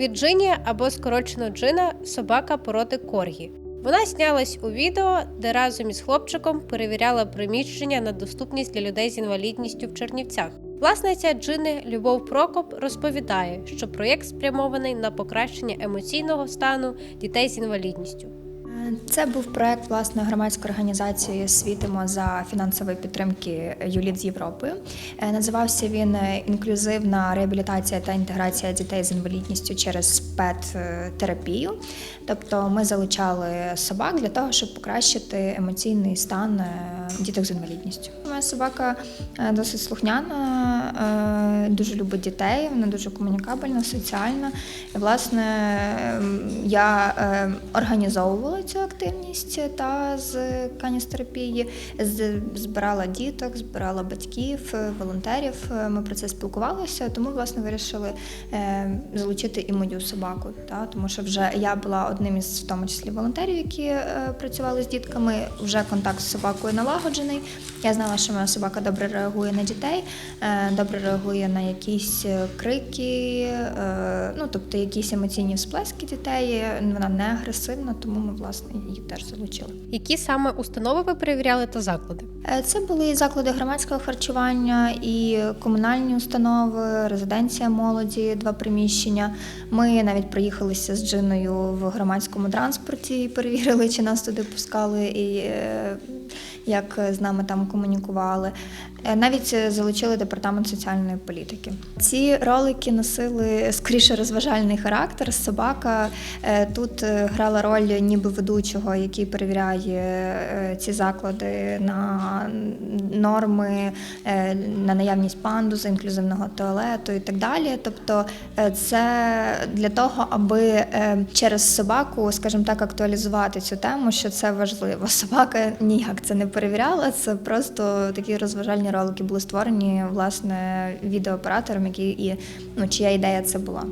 Від Джині або скорочено Джина собака породи Коргі. Вона знялась у відео, де разом із хлопчиком перевіряла приміщення на доступність для людей з інвалідністю в Чернівцях. Власниця Джини Любов Прокоп розповідає, що проєкт спрямований на покращення емоційного стану дітей з інвалідністю. Це був проект власне громадської організації Світимо за фінансової підтримки Юліт з Європи. Е, Називався він Інклюзивна реабілітація та інтеграція дітей з інвалідністю через пет-терапію. Тобто ми залучали собак для того, щоб покращити емоційний стан е, діток з інвалідністю. Моя собака е, досить слухняна, е, дуже любить дітей, вона дуже комунікабельна, соціальна. І, власне, я е, організовувала цю активність та з каністерапії, збирала діток, збирала батьків, е, волонтерів. Е, Ми про це спілкувалися, тому власне вирішили е, залучити і мою собаку. Та, тому що вже я була одним із в тому числі волонтерів, які е, працювали з дітками. Вже контакт з собакою налагоджений. Я знала, що моя собака добре реагує на дітей, е, добре реагує на якісь е, крики, е, ну тобто якісь емоційні всплески дітей. Вона не агресивна, тому ми власне її теж залучили. Які саме установи ви перевіряли та заклади? Е, Це були і заклади громадського харчування, і комунальні установи, резиденція молоді, два приміщення. Ми навіть проїхалися з Джиною в громадському транспорті і перевірили, чи нас туди пускали, і е, як з нами там комунікували. Е, Навіть е, залучили департамент соціальної політики. Ці ролики носили скоріше розважальний характер. Собака е, тут е, грала роль ніби ведучого, який перевіряє е, ці заклади на норми, е, на наявність пандуса, інклюзивного туалету і так далі. Тобто, е, це для того, аби е, через собаку, скажімо так, актуалізувати цю тему, що це важливо. Собака ніяк це не перевіряла. Це просто такі розважальні ролики були створені власне відеооператором, який і ну чия ідея це була.